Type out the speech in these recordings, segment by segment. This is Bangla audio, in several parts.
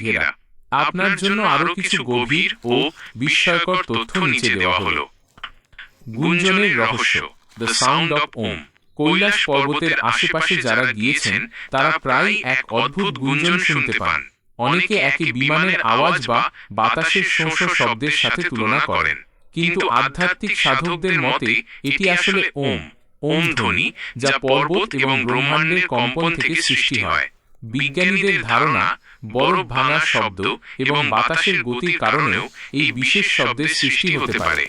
ঘেরা আপনার জন্য আরও কিছু গভীর ও বিস্ময়কর তথ্য নিচে দেওয়া হলো। গুঞ্জনের রহস্য the sound of Om Kailash পর্বতের আশেপাশে যারা গিয়েছেন তারা প্রায় এক অদ্ভুত গুঞ্জন শুনতে পান। অনেকে একে বিমানের আওয়াজ বা বাতাসের শোঁ শোঁ শব্দের সাথে তুলনা করেন। কিন্তু আধ্যাত্মিক সাধকদের মতে এটি আসলে ওম। ওম ধ্বনি যা পর্বত এবং ব্রহ্মাণ্ডের কম্পন থেকে সৃষ্টি হয়। বিজ্ঞানীদের ধারণা বরফ ভাঙার শব্দ এবং বাতাসের গতির কারণেও এই বিশেষ শব্দের সৃষ্টি হতে পারে।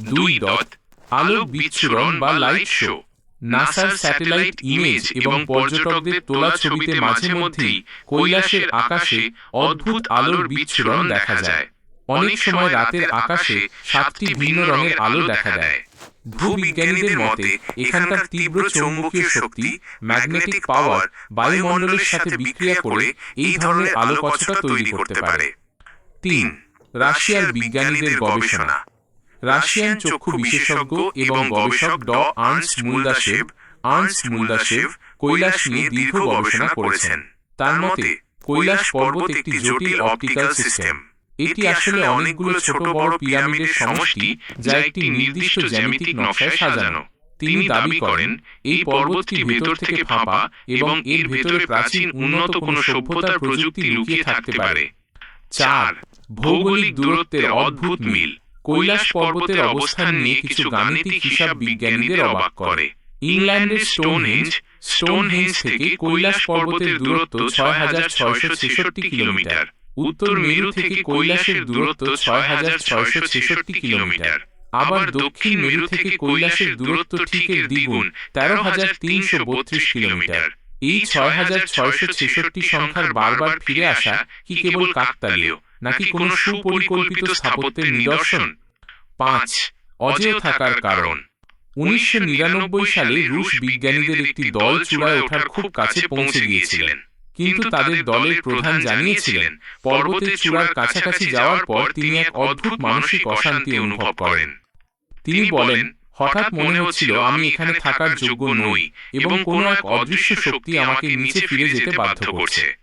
দুই দত আলোক বিচ্ছুরণ বা লাইট শো। নাসার স্যাটেলাইট ইমেজ এবং পর্যটকদের তোলা ছবিতে মাঝে মধ্যেই কৈলাসের আকাশে অদ্ভুত আলোর বিচ্ছুরণ দেখা যায়। অনেক সময় রাতের আকাশে সাতটি ভিন্ন রঙের আলো দেখা দেয় ভূবিজ্ঞানীদের মতে এখানকার তীব্র চৌম্বকীয় শক্তি ম্যাগনেটিক পাওয়ার বায়ুমণ্ডলের সাথে বিক্রিয়া করে এই ধরনের আলোকছটা তৈরি করতে পারে। তিন রাশিয়ার বিজ্ঞানীদের গবেষণা। রাশিয়ান চক্ষু বিশেষজ্ঞ এবং গবেষক ড Ernst Muldashev Ernst Muldashev Kailash নিয়ে দীর্ঘ গবেষণা করেছেন। তার মতে কৈলাস পর্বত একটি জটিল অপটিক্যাল সিস্টেম। এটি আসলে অনেকগুলো ছোট বড় পিরামিডের সমষ্টি যা একটি নির্দিষ্ট জ্যামিতিক নকশায় সাজানো। তিনি দাবি করেন এই পর্বতটি ভেতর থেকে ফাঁপা এবং এর ভেতরে প্রাচীন উন্নত কোনো সভ্যতার প্রযুক্তি লুকিয়ে থাকতে পারে। চার ভৌগোলিক দূরত্বের অদ্ভুত মিল। কৈলাস পর্বতের অবস্থান নিয়ে কিছু গাণিতিক হিসাব বিজ্ঞানীদের অবাক করে। ইংল্যান্ডের স্টোনহেঞ্জ স্টোনহেঞ্জ থেকে কৈলাস পর্বতের দূরত্ব ছয় হাজার ছয়শো ছেষট্টি কিলোমিটার উত্তর মেরু থেকে কৈলাসের দূরত্ব ছয় হাজার ছয়শো ছেষট্টি কিলোমিটার। আবার দক্ষিণ মেরু থেকে কৈলাসের দূরত্ব ঠিক এর দ্বিগুণ তেরো হাজার তিনশো বত্রিশ কিলোমিটার। এই ছয় হাজার ছয়শো ছেষট্টি সংখ্যার বারবার ফিরে আসা কি কেবল কাকতালীয় নাকি কোনো সুপরিকল্পিত স্থাপত্যের নিদর্শন? পাঁচ অজেয় থাকার কারণ। উনিশশো নিরানব্বই সালে রুশ বিজ্ঞানীদের একটি দল চূড়ায় ওঠার খুব কাছে পৌঁছে গিয়েছিলেন। কিন্তু তাদের দলের প্রধান জানিয়েছিলেন পর্বতের চূড়ার কাছাকাছি যাওয়ার পর তিনি এক অদ্ভুত মানসিক অশান্তি অনুভব করেন। তিনি বলেন হঠাৎ মনে হচ্ছিল আমি এখানে থাকার যোগ্য নই এবং কোনো এক অদৃশ্য শক্তি আমাকে নিচে ফিরে যেতে বাধ্য করছে।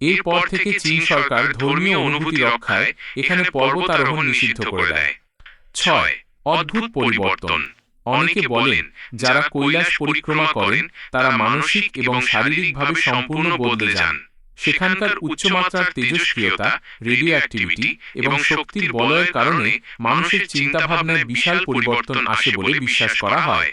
এরপর থেকে চীন সরকার ধর্মীয় অনুভূতি রক্ষায় এখানে পর্বতারোহণ নিষিদ্ধ করে দেয়। ছয় অদ্ভুত পরিবর্তন। অনেকে বলেন যারা কৈলাস পরিক্রমা করেন তারা মানসিক এবং শারীরিকভাবে সম্পূর্ণ বদলে যান। সেখানকার উচ্চমাত্রার তেজস্ক্রিয়তা রেডিও অ্যাক্টিভিটি এবং শক্তির বলয়ের কারণে মানুষের চিন্তাভাবনায় বিশাল পরিবর্তন আসে বলে বিশ্বাস করা হয়।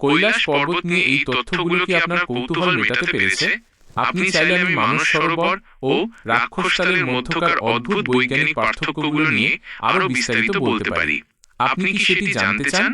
কৈলাস পর্বত নিয়ে এই তথ্যগুলো কি আপনার কৌতূহল মেটাতে পেরেছে? আপনি চাইলে আমি মানস সরোবর ও রাক্ষসতালের মধ্যকার অদ্ভুত বৈজ্ঞানিক পার্থক্যগুলো নিয়ে আরও বিস্তারিত বলতে পারি আপনি কি সেটি জানতে চান